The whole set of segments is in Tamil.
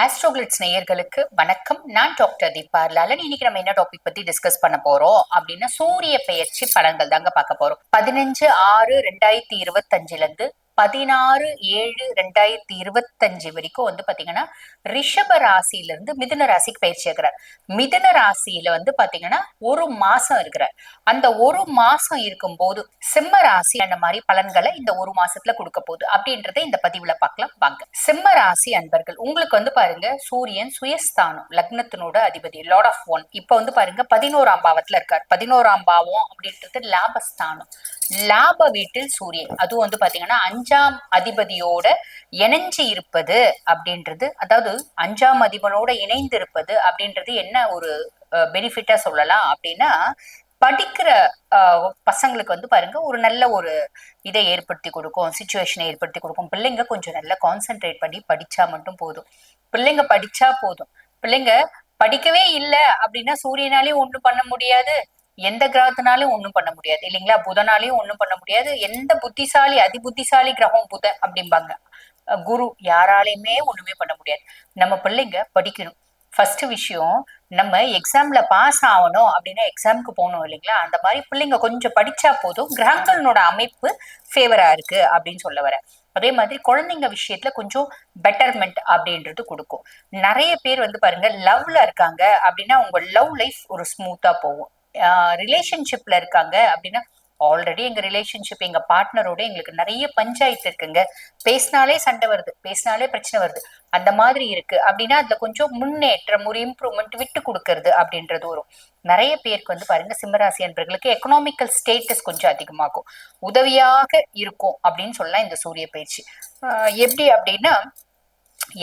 ஆஸ்ட்ரோகிளிட்ஸ் நேயர்களுக்கு வணக்கம். நான் டாக்டர் தீபார்லாலன் இன்னைக்கு நம்ம என்ன டாபிக் பத்தி டிஸ்கஸ் பண்ண போறோம் அப்படின்னா சூரிய பெயர்ச்சி பலன்கள் தாங்க பார்க்க போறோம். பதினஞ்சு ஆறு ரெண்டாயிரத்தி இருபத்தஞ்சுல இருந்து பதினாறு ஏழு ரெண்டாயிரத்தி இருபத்தஞ்சு வரைக்கும் வந்து பாத்தீங்கன்னா ரிஷப ராசியில இருந்து மிதுன ராசிக்கு பயிற்சி இருக்கிறார் மிதுன ராசியில வந்து பாத்தீங்கன்னா ஒரு மாசம் இருக்கிறார். அந்த ஒரு மாசம் இருக்கும் போது சிம்ம ராசி அந்த மாதிரி பலன்களை இந்த ஒரு மாசத்துல கொடுக்க போகுது. அப்படின்றத இந்த பதிவுல பார்க்கலாம். வாங்க. சிம்ம ராசி அன்பர்கள் உங்களுக்கு வந்து பாருங்க சூரியன் சுயஸ்தானம் லக்னத்தினோட அதிபதி லார்ட் ஆஃப் ஒன் இப்ப வந்து பாருங்க பதினோராம் பாவத்துல இருக்கார். பதினோராம் பாவம் அப்படின்றது லாபஸ்தானம். லாப வீட்டில் சூரியன். அதுவும் வந்து பாத்தீங்கன்னா அஞ்சாம் அதிபதியோட இணைஞ்சு இருப்பது அப்படின்றது அதாவது அஞ்சாம் அதிபனோட இணைந்து இருப்பது அப்படின்றது என்ன ஒரு பெனிஃபிட்டா சொல்லலாம் அப்படின்னா படிக்கிற பசங்களுக்கு வந்து பாருங்க ஒரு நல்ல ஒரு இதை ஏற்படுத்தி கொடுக்கும் சுச்சுவேஷனை ஏற்படுத்தி கொடுக்கும். பிள்ளைங்க கொஞ்சம் நல்லா கான்சென்ட்ரேட் பண்ணி படிச்சா மட்டும் போதும். பிள்ளைங்க படிச்சா போதும். பிள்ளைங்க படிக்கவே இல்லை அப்படின்னா சூரியனாலே ஒண்ணும் பண்ண முடியாது. எந்த கிரகத்தினாலும் ஒண்ணும் பண்ண முடியாது இல்லைங்களா? புதனாலையும் ஒண்ணும் பண்ண முடியாது. எந்த புத்திசாலி அதி புத்திசாலி கிரகம் புத அப்படிம்பாங்க. குரு யாராலையுமே ஒண்ணுமே பண்ண முடியாது. நம்ம பிள்ளைங்க படிக்கணும். ஃபர்ஸ்ட் விஷயம் நம்ம எக்ஸாம்ல பாஸ் ஆகணும் அப்படின்னா எக்ஸாமுக்கு போகணும் இல்லைங்களா? அந்த மாதிரி பிள்ளைங்க கொஞ்சம் படிச்சா போதும். கிரகங்களோட அமைப்பு ஃபேவரா இருக்கு அப்படின்னு சொல்ல வர. அதே மாதிரி குழந்தைங்க விஷயத்துல கொஞ்சம் பெட்டர்மெண்ட் அப்படின்றது கொடுக்கும். நிறைய பேர் வந்து பாருங்க லவ்ல இருக்காங்க அப்படின்னா உங்க லவ் லைஃப் ஒரு ஸ்மூத்தா போகும். ரிலேஷன்ஷிப்ல இருக்காங்க அப்படின்னா ஆல்ரெடி எங்க ரிலேஷன்ஷிப் எங்க பார்ட்னரோட எங்களுக்கு நிறைய பஞ்சாயத்து இருக்குங்க. பேசினாலே சண்டை வருது பேசினாலே பிரச்சனை வருது. அந்த மாதிரி இருக்கு. அப்படின்னா அதுல கொஞ்சம் முன்னேற்றம் ஒரு இம்ப்ரூவ்மெண்ட் விட்டு கொடுக்கறது அப்படின்றது வரும். நிறைய பேருக்கு வந்து பாருங்க சிம்மராசி அன்பர்களுக்கு எக்கனாமிக்கல் ஸ்டேட்டஸ் கொஞ்சம் அதிகமாகும். உதவியாக இருக்கும் அப்படின்னு சொல்லலாம் இந்த சூரிய பயிற்சி. எப்படி அப்படின்னா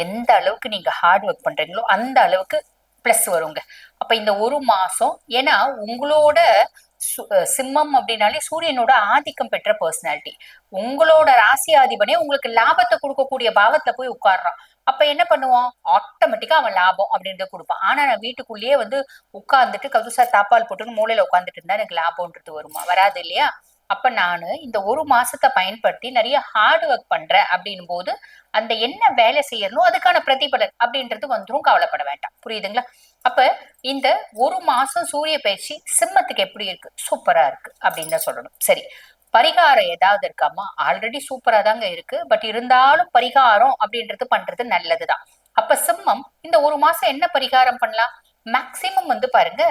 எந்த அளவுக்கு நீங்க ஹார்ட் ஒர்க் பண்றீங்களோ அந்த அளவுக்கு பிளஸ் வருங்க. அப்ப இந்த ஒரு மாசம் ஏன்னா உங்களோட சிம்மம் அப்படின்னாலே சூரியனோட ஆதிக்கம் பெற்ற பர்சனாலிட்டி உங்களோட ராசியாதிபனே உங்களுக்கு லாபத்தை கொடுக்கக்கூடிய பாவத்துல போய் உட்காடுறான் அப்ப என்ன பண்ணுவான்? ஆட்டோமேட்டிக்கா அவன் லாபம் அப்படின்றத கொடுப்பான். ஆனா நான் வீட்டுக்குள்ளேயே வந்து உட்கார்ந்துட்டு கதுசா தாப்பால் போட்டுன்னு மூலையில உட்காந்துட்டு இருந்தா எனக்கு லாபம்ன்றது வருமா? வராது இல்லையா? அப்ப நான் இந்த ஒரு மாசத்தை பயன்படுத்தி நிறைய ஹார்ட் ஒர்க் பண்றேன் அப்படின் போது அந்த என்ன வேலை செய்யணும் அதுக்கான பிரதிபலன் அப்படின்றது வந்துடும் கவலைப்பட வேண்டாம். புரியுதுங்களா? அப்ப இந்த ஒரு மாசம் சூரிய பயிற்சி சிம்மத்துக்கு எப்படி இருக்கு? சூப்பரா இருக்கு அப்படின்னு தான் சொல்லணும். சரி பரிகாரம் ஏதாவது இருக்காமா? ஆல்ரெடி சூப்பரா தாங்க இருக்கு. பட் இருந்தாலும் பரிகாரம் அப்படின்றது பண்றது நல்லதுதான். அப்ப சிம்மம் இந்த ஒரு மாசம் என்ன பரிகாரம் பண்ணலாம்? மேக்சிமம் வந்து பாருங்க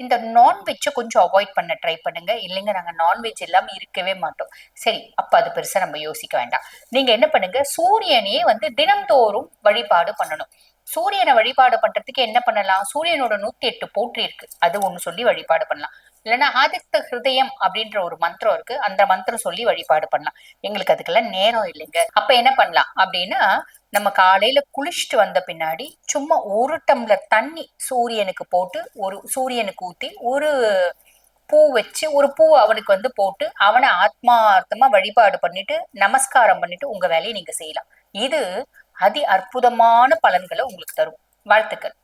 இந்த நான்வெஜ்ஜை கொஞ்சம் அவாய்ட் பண்ண ட்ரை பண்ணுங்க. இல்லைங்க நாங்கள் நான்வெஜ் இல்லாமல் இருக்கவே மாட்டோம். சரி அப்போ அது பெருசாக நம்ம யோசிக்க வேண்டாம். நீங்கள் என்ன பண்ணுங்க சூரியனையே வந்து தினம்தோறும் வழிபாடு பண்ணணும். சூரியனை வழிபாடு பண்றதுக்கு என்ன பண்ணலாம்? சூரியனோட நூத்தி எட்டு போற்றி இருக்கு. அது ஒண்ணு சொல்லி வழிபாடு பண்ணலாம். இல்லைன்னா ஆதித்த ஹிருதயம் அப்படின்ற ஒரு மந்திரம் இருக்கு. அந்த மந்திரம் சொல்லி வழிபாடு பண்ணலாம். எங்களுக்கு அதுக்கெல்லாம் நேரம் இல்லைங்க. அப்ப என்ன பண்ணலாம்? அப்படின்னா நம்ம காலையில குளிச்சுட்டு வந்த பின்னாடி சும்மா ஒரு டம்ளர் தண்ணி சூரியனுக்கு போட்டு ஒரு சூரியனுக்கு ஊத்தி ஒரு பூ வச்சு ஒரு பூ அவனுக்கு வந்து போட்டு அவனை ஆத்மார்த்தமா வழிபாடு பண்ணிட்டு நமஸ்காரம் பண்ணிட்டு உங்க வேலையை நீங்க செய்யலாம். இது அதி அற்புதமான பலன்களை உங்களுக்கு தரும். வாழ்த்துக்கள்.